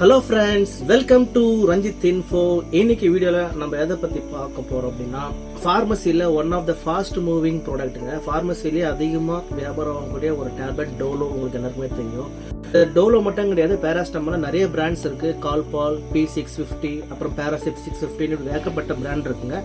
Hello friends welcome to Ranjith info இன்னைக்கு வீடியோவில் நம்ம எதை பற்றி பார்க்க போகிறோம் அப்படின்னா ஃபார்மசியில் one of the fast moving ப்ராடக்ட்டுங்க ஃபார்மசிலேயே அதிகமாக வியாபாரம் ஆகக்கூடிய ஒரு டேப்லெட் டோலோ உங்களுக்கு எல்லாருக்குமே தெரியும். டோலோ மட்டும் கிடையாது பேராஸ்டமால் நிறைய பிராண்ட்ஸ் இருக்குது கால்பால் பி சிக்ஸ் ஃபிஃப்டி அப்புறம் பேராசிப் சிக்ஸ் ஃபிஃப்டின்னு ஏகப்பட்ட பிராண்ட் இருக்குங்க.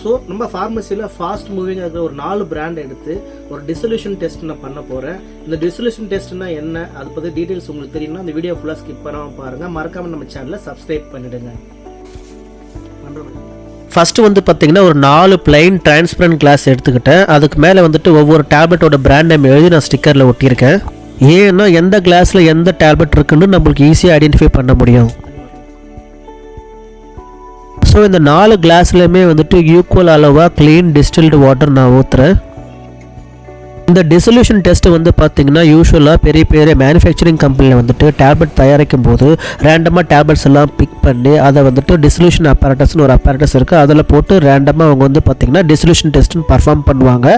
ஸோ நம்ம ஃபார்மசியில் ஃபாஸ்ட் மூவிங் இருக்கிற ஒரு நாலு பிராண்ட் எடுத்து ஒரு டிசல்யூஷன் டெஸ்ட் நான் பண்ண போகிறேன் இந்த டிசல்யூஷன் டெஸ்ட்னா என்ன? அதை பற்றி டீட்டெயில்ஸ் உங்களுக்கு தெரியும்னா இந்த வீடியோ ஃபுல்லாக ஸ்கிப் பண்ணாமல் பாருங்கள் மறக்காம நம்ம சேனலை சப்ஸ்கிரைப் பண்ணிடுங்க. ஃபஸ்ட்டு வந்து பார்த்தீங்கன்னா ஒரு நாலு பிளைன் டிரான்ஸ்பரண்ட் கிளாஸ் எடுத்துக்கிட்டேன். அதுக்கு மேலே வந்துட்டு ஒவ்வொரு டேப்லெட்டோட பிராண்ட் நேம் எழுதி நான் ஸ்டிக்கரில் ஒட்டியிருக்கேன். ஏன்னா எந்த கிளாஸில் எந்த டேப்லெட் இருக்குன்னு நம்மளுக்கு ஈஸியாக ஐடென்டிஃபை பண்ண முடியும். ஸோ இந்த நாலு கிளாஸ்லையுமே வந்துட்டு ஈக்குவல் அளவாக க்ளீன் டிஸ்டில்டு வாட்டர் நான் ஊற்றுறேன் இந்த டிசல்யூஷன் டெஸ்ட் வந்து பார்த்தீங்கன்னா யூஸ்வலாக பெரிய பெரிய மேனுஃபேக்சரிங் கம்பெனியில் வந்துட்டு டேப்லெட் தயாரிக்கும் போது ரேண்டமாக டேப்லெட்ஸ் எல்லாம் பிக் பண்ணி அதை வந்துட்டு டிசல்யூஷன் அப்பாரட்டஸ்னு ஒரு அப்பாரட்டஸ் இருக்குது அதில் போட்டு ரேண்டமாக அவங்க வந்து பார்த்தீங்கன்னா டிசல்யூஷன் டெஸ்ட்னு பர்ஃபார்ம் பண்ணுவாங்க.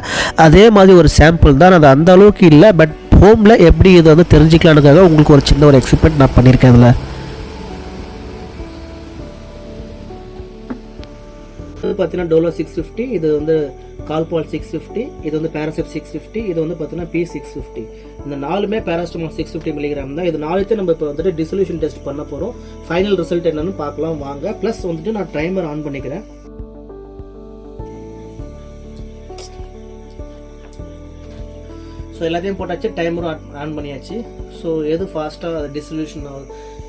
அதே மாதிரி ஒரு சாம்பிள் தான். அது அந்த அளவுக்கு இல்லை பட் ஹோமில் எப்படி இதை வந்து தெரிஞ்சுக்கலான்றதாக உங்களுக்கு ஒரு சின்ன ஒரு எக்ஸிப்மெண்ட் நான் பண்ணியிருக்கேன் அதில். பார்த்தீங்கன்னா டோலோ சிக்ஸ் ஃபிஃப்டி இது வந்து கால்பால் சிக்ஸ் ஃபிஃப்டி இது வந்து பேராசிப் சிக்ஸ் ஃபிஃப்டி இது வந்து பார்த்தீங்கன்னா பி சிக்ஸ் ஃபிஃப்டி இந்த நாலுமே பேராஸ்டமால் சிக்ஸ் ஃபிஃப்டி மில்லிகிராம் தான். இது நாளைக்கு நம்ம இப்போ வந்துட்டு டிசல்யூஷன் டெஸ்ட் பண்ண போகிறோம் ஃபைனல் ரிசல்ட் என்னன்னு பார்க்கலாம் வாங்க. ப்ளஸ் வந்துட்டு நான் டைமர் ஆன் பண்ணிக்கிறேன். ஸோ எல்லாத்தையும் போட்டாச்சு டைமரும் ஆன் பண்ணியாச்சு. ஸோ எது ஃபாஸ்ட்டாக டிசொல்யூஷன்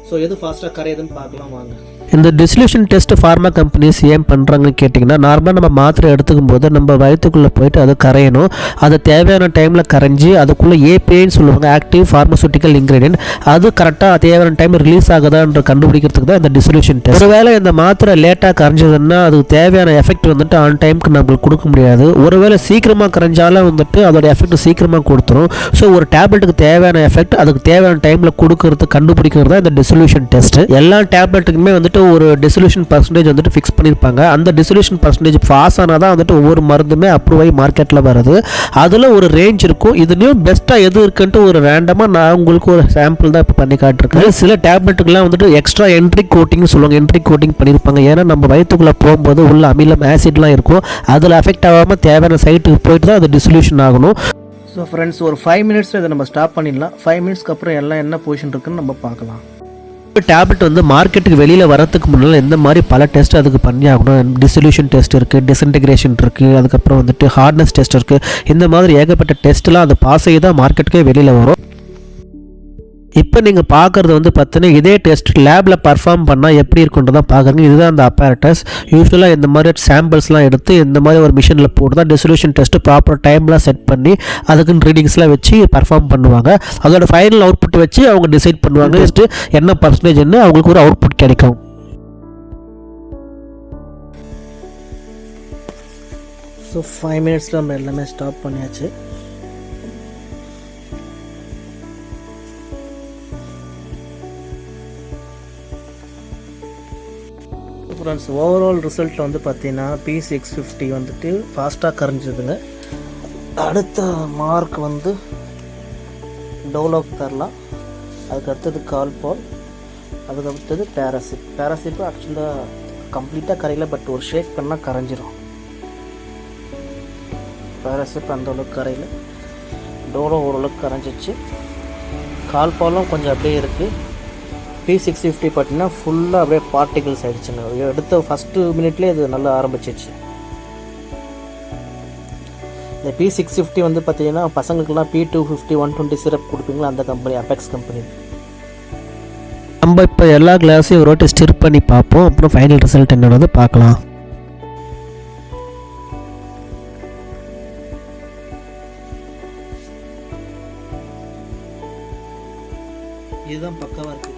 ஸோ எது ஃபாஸ்ட்டாக கரையுதுன்னு பார்க்கலாம் வாங்க. இந்த டிசொல்யூஷன் டெஸ்ட் ஃபார்மா கம்பெனிஸ் ஏன் பண்ணுறாங்கன்னு கேட்டிங்கன்னா நார்மலாக நம்ம மாத்திரை எடுத்துக்கும் போது நம்ம வயிற்றுக்குள்ளே போயிட்டு அது கரையணும். அது தேவையான டைமில் கரைஞ்சி அதுக்குள்ளே ஏபிஐன்னு சொல்லுவாங்க ஆக்டிவ் ஃபார்மசூட்டிக்கல் இன்க்ரீடியன்ட் அது கரெக்டாக தேவையான டைம் ரிலீஸ் ஆகுதான்ற கண்டுபிடிக்கிறதுக்கு தான் இந்த டிசொல்யூஷன் டெஸ்ட் ஒருவேளை இந்த மாத்திரை லேட்டாக கரைஞ்சதுன்னா அது தேவையான எஃபெக்ட் வந்துட்டு ஆன் டைமுக்கு நம்மளுக்கு கொடுக்க முடியாது. ஒருவேளை சீக்கிரமாக கரைஞ்சாலும் வந்துட்டு அதோட எஃபெக்ட் சீக்கிரமாக கொடுத்துரும். ஸோ ஒரு டேப்லெட்டுக்கு தேவையான எஃபெக்ட் அதுக்கு தேவையான டைமில் கொடுக்கறது கண்டுபிடிக்கிறது தான் இந்த டிசல்யூஷன் டெஸ்ட் எல்லா டேப்லெட்டுக்குமே வந்துட்டு ஒரு டிசொல்யூஷன் பர்சன்டேஜ் வந்துட்டு ஃபிக்ஸ் பண்ணியிருப்பாங்க அந்த டிசொல்யூஷன் பர்சன்டேஜ் பாஸ் ஆனால் தான் வந்துட்டு ஒவ்வொரு மருந்துமே அப்ரூவ் ஆகி மார்க்கெட்டில் வருது. அதில் ஒரு ரேஞ்ச் இருக்கும். இதுலேயும் பெஸ்ட்டாக எது இருக்குன்ட்டு ஒரு ரேண்டமாக நான் உங்களுக்கு ஒரு சாம்பிள் தான் இப்போ பண்ணி காட்டிருக்கேன். சில டேப்லெட்டுக்கெல்லாம் வந்துட்டு எக்ஸ்ட்ரா என்ட்ரிக் கோட்டிங் சொல்லுவாங்க. என்ட்ரிக் கோட்டிங் பண்ணியிருப்பாங்க ஏன்னா நம்ம வயிற்றுக்குள்ளே போகும்போது உள்ள அமிலம் ஆசிட்லாம் இருக்கும். அதில் அஃபெக்ட் ஆகாமல் தேவையான சைட்டுக்கு போயிட்டு தான் அது டிசொல்யூஷன் ஆகணும். ஸோ ஃப்ரெண்ட்ஸ் ஒரு ஃபைவ் மினிட்ஸில் இதை நம்ம ஸ்டாப் பண்ணிடலாம். ஃபைவ் மினிட்ஸ்க்கு அப்புறம் எல்லாம் என்ன பொசிஷன் இருக்குன்னு நம்ம பார்க்கலாம். டேப்லெட் வந்து மார்க்கெட்டுக்கு வெளியில் வரதுக்கு முன்னால் எந்த மாதிரி பல டெஸ்ட் அதுக்கு பண்ணி ஆகணும் டிசொல்யூஷன் டெஸ்ட் இருக்குது டிசன்டிகிரேஷன் இருக்குது அதுக்கப்புறம் வந்துட்டு ஹார்ட்னஸ் டெஸ்ட் இருக்குது இந்த மாதிரி ஏகப்பட்ட டெஸ்ட்லாம் அது பாஸ் ஆகி தான் மார்க்கெட்டுக்கே வெளியில் வரும். இப்போ நீங்கள் பார்க்குறது வந்து பார்த்தீங்கன்னா இதே டெஸ்ட் லேபில் பர்ஃபார்ம் பண்ணால் எப்படி இருக்குன்றதான் பார்க்குறீங்க இதுதான் அந்த apparatus. யூஸ்வலாக இந்த மாதிரி சாம்பிள்ஸ்லாம் எடுத்து இந்த மாதிரி ஒரு மிஷினில் போட்டு தான் டிசொல்யூஷன் டெஸ்ட்டு ப்ராப்பர் டைம்லாம் செட் பண்ணி அதுக்குன்னு ரீடிங்ஸ்லாம் வச்சு பர்ஃபார்ம் பண்ணுவாங்க. அதோட ஃபைனல் அவுட்புட் வச்சு அவங்க டிசைட் பண்ணுவாங்க. ஜஸ்ட்டு என்ன பர்சன்டேஜ்னு அவங்களுக்கு ஒரு அவுட்புட் கிடைக்கும். ஸோ ஃபைவ் மினிட்ஸில் நம்ம எல்லாமே ஸ்டாப் பண்ணியாச்சு. ஃப்ரெண்ட்ஸ் ஓவரால் ரிசல்ட் வந்து பார்த்தீங்கன்னா பி சிக்ஸ் ஃபிஃப்டி வந்துட்டு ஃபாஸ்ட்டாக கரைஞ்சிதுங்க. அடுத்த மார்க் வந்து டோலோக் தரலாம். அதுக்கு அடுத்தது கால்பால் அதுக்கு அடுத்தது பேராசிப் பேராசிப்பு ஆக்சுவலாக கம்ப்ளீட்டாக கரையில் பட் ஒரு ஷேக் பண்ணால் கரைஞ்சிரும். பேராசிப் அந்த அளவுக்கு டோலோ ஓரளவுக்கு கரைஞ்சிச்சு. கால்பாலும் கொஞ்சம் அப்படியே இருக்குது பி சிக்ஸ் ஃபிஃப்டி பார்த்தீங்கன்னா ஃபுல்லாக அப்படியே பார்ட்டிகல்ஸ் ஆகிடுச்சுங்க எடுத்த ஃபஸ்ட்டு மினிட்லேயே இது நல்லா ஆரம்பிச்சிச்சு. இந்த பி சிக்ஸ் ஃபிஃப்டி வந்து பார்த்தீங்கன்னா பசங்களுக்குலாம் P two fifty one twenty syrup கொடுப்பீங்களா? அந்த கம்பெனி அபெக்ஸ் கம்பெனி நம்ம இப்போ எல்லா கிளாஸையும் ஒரு வாட்டி ஸ்டிர் பண்ணி பார்ப்போம். அப்புறம் ஃபைனல் ரிசல்ட் என்னன்னு பார்க்கலாம். இதுதான் பக்காவாக இருக்குது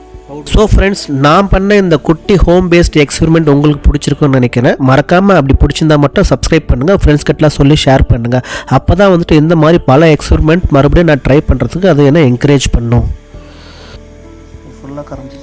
ஸோ ஃப்ரெண்ட்ஸ் நான் பண்ண இந்த குட்டி ஹோம் பேஸ்ட் எக்ஸ்பெரிமெண்ட் உங்களுக்கு பிடிச்சிருக்குன்னு நினைக்கிறேன். மறக்காமல் அப்படி பிடிச்சிருந்தா மட்டும் சப்ஸ்கிரைப் பண்ணுங்கள் ஃப்ரெண்ட்ஸ் கிட்டலாம் சொல்லி ஷேர் பண்ணுங்கள் அப்போ தான் வந்துட்டு இந்த மாதிரி பல எக்ஸ்பெரிமெண்ட் மறுபடியும் நான் ட்ரை பண்ணுறதுக்கு அது என்ன என்கரேஜ் பண்ணும். ஃபுல்லாக கரைஞ்சி